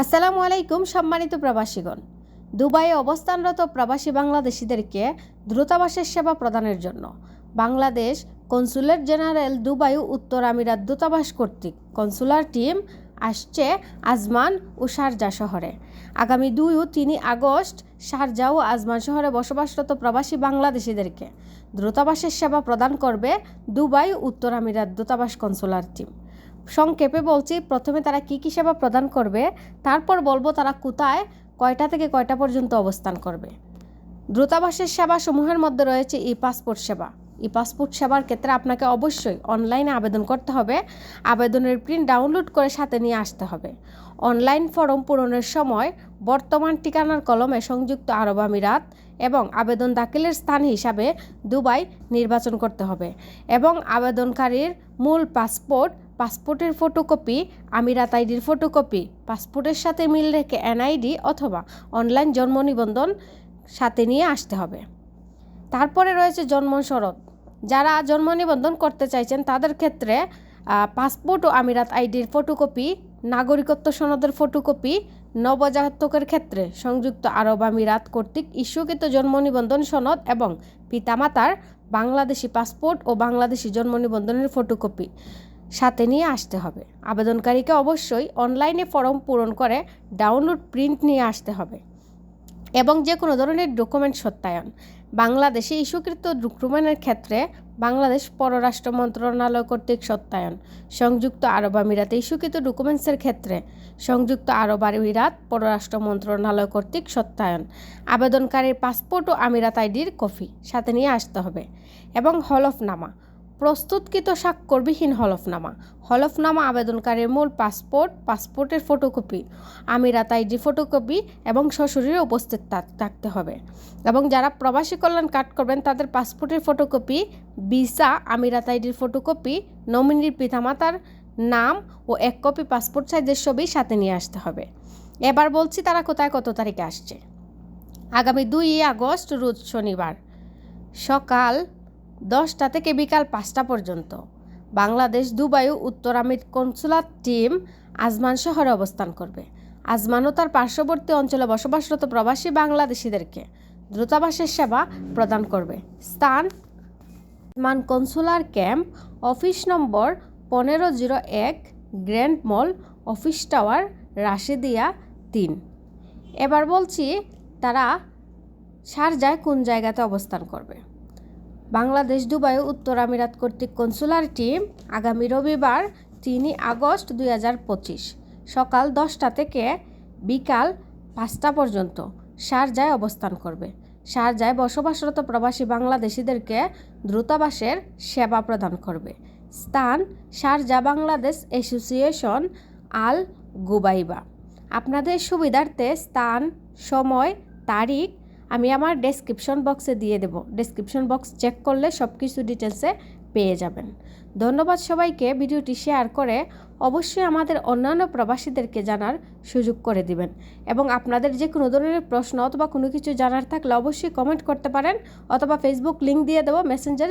আসসালামু আলাইকুম সম্মানিত প্রবাসীগণ। দুবাইয়ে অবস্থানরত প্রবাসী বাংলাদেশিদেরকে দ্রুতাবাসের সেবা প্রদানের জন্য বাংলাদেশ কনসুলেট জেনারেল দুবাই উত্তর আমিরাত দূতাবাস কর্তৃক কনসুলার টিম আসছে আজমান ও শারজা শহরে। আগামী দুই ও তিনই আগস্ট শারজা ও আজমান শহরে বসবাসরত প্রবাসী বাংলাদেশিদেরকে দূতাবাসের সেবা প্রদান করবে দুবাই উত্তর আমিরাত দূতাবাস কনসুলার টিম। সংক্ষেপে বলছি, প্রথমে তারা কী কী সেবা প্রদান করবে, তারপর বলব তারা কোথায়, কয়টা থেকে কয়টা পর্যন্ত অবস্থান করবে। দ্রুতাবাসের সেবা সমূহের মধ্যে রয়েছে ই পাসপোর্ট সেবা। ই পাসপোর্ট সেবার ক্ষেত্রে আপনাকে অবশ্যই অনলাইনে আবেদন করতে হবে। আবেদনের প্রিন্ট ডাউনলোড করে সাথে নিয়ে আসতে হবে। অনলাইন ফর্ম পূরণের সময় বর্তমান ঠিকানার কলমে সংযুক্ত আরব আমিরাত এবং আবেদন দাখিলের স্থান হিসাবে দুবাই নির্বাচন করতে হবে এবং আবেদনকারীর মূল পাসপোর্ট পাসপোর্টের ফটোকপি, আমিরাত আইডির ফটোকপি, পাসপোর্টের সাথে মিল রেখে এনআইডি অথবা অনলাইন জন্ম নিবন্ধন সাথে নিয়ে আসতে হবে। তারপরে রয়েছে জন্ম শরৎ। যারা জন্ম নিবন্ধন করতে চাইছেন, তাদের ক্ষেত্রে পাসপোর্ট ও আমিরাত আইডির ফটোকপি, নাগরিকত্ব সনদের ফটোকপি, নবজাতকের ক্ষেত্রে সংযুক্ত আরব আমিরাত কর্তৃক ইস্যুকৃত জন্ম নিবন্ধন সনদ এবং পিতামাতার বাংলাদেশি পাসপোর্ট ও বাংলাদেশি জন্ম নিবন্ধনের ফটোকপি। সাথে নিয়ে আসতে হবে। আবেদনকারীকে অবশ্যই অনলাইনে ফর্ম পূরণ করে ডাউনলোড, প্রিন্ট নিয়ে আসতে হবে এবং যে কোনো ধরনের ডকুমেন্ট সত্যায়ন। বাংলাদেশে ইস্যুকৃত ডকুমেন্টের ক্ষেত্রে বাংলাদেশ পররাষ্ট্র মন্ত্রণালয় কর্তৃক সত্যায়ন। সংযুক্ত আরব আমিরাতে ইস্যুকৃত ডকুমেন্টসের ক্ষেত্রে সংযুক্ত আরব আমিরাত পররাষ্ট্র মন্ত্রণালয় কর্তৃক সত্যায়ন। আবেদনকারীর পাসপোর্ট ও আমিরাত আইডির কপি সাথে নিয়ে আসতে হবে এবং হলফনামা। প্রস্তুতকৃত স্বাক্ষরবিহীন হলফনামা। হলফনামা আবেদনকারীর মূল পাসপোর্ট, পাসপোর্টের ফটোকপি আমিরাত আইডি ফটোকপি এবং শ্বশুরের উপস্থিত থাকতে হবে। এবং যারা প্রবাসী কল্যাণ কার্ড করবেন, তাদের পাসপোর্টের ফটোকপি, ভিসা আমিরাত আইডির ফটোকপি, নমিনির পিতামাতার নাম ও এক কপি পাসপোর্ট সাইজের ছবি সাথে নিয়ে আসতে হবে। এবার বলছি তারা কোথায় কত তারিখে আসছে। আগামী দুই আগস্ট, রোজ শনিবার। সকাল দশটা থেকে বিকাল পাঁচটা পর্যন্ত। বাংলাদেশ, দুবাই ও উত্তর আমির কনসুলার টিম আজমান শহরে অবস্থান করবে। আজমানও তার পার্শ্ববর্তী অঞ্চলে বসবাসরত প্রবাসী বাংলাদেশিদেরকে দ্রুতাবাসের সেবা প্রদান করবে। স্থান মান কনসুলার ক্যাম্প, অফিস নম্বর পনেরো জিরো এক grand mall, office tower Rashidiya তিন। এবার বলছি তারা শারজায় কোন জায়গাতে অবস্থান করবে। বাংলাদেশ, দুবাই, উত্তর আমিরাত কর্তৃক কনসুলার টিম আগামী রবিবার তিনই আগস্ট দু হাজার পঁচিশ সকাল দশটা থেকে বিকাল পাঁচটা পর্যন্ত শারজায় অবস্থান করবে। শারজায় বসবাসরত প্রবাসী বাংলাদেশিদেরকে দ্রুতাবাসের সেবা প্রদান করবে। স্থান Sharjah Bangladesh association Al Ghubaiba আপনাদের সুবিধার্থে স্থান, সময়, তারিখ আমি আমার ডেসক্রিপশন বক্সে দিয়ে দেব। ডেসক্রিপশন বক্স চেক করলে সব কিছু ডিটেলসে পেয়ে যাবেন। ধন্যবাদ সবাইকে ভিডিওটি শেয়ার করে অবশ্যই আমাদের অন্যান্য প্রবাসীদেরকে জানার সুযোগ করে দিবেন। এবং আপনাদের যে কোনো ধরনের প্রশ্ন অথবা কোনো কিছু জানার থাকলে অবশ্যই কমেন্ট করতে পারেন অথবা ফেসবুক লিঙ্ক দিয়ে দেবো মেসেঞ্জার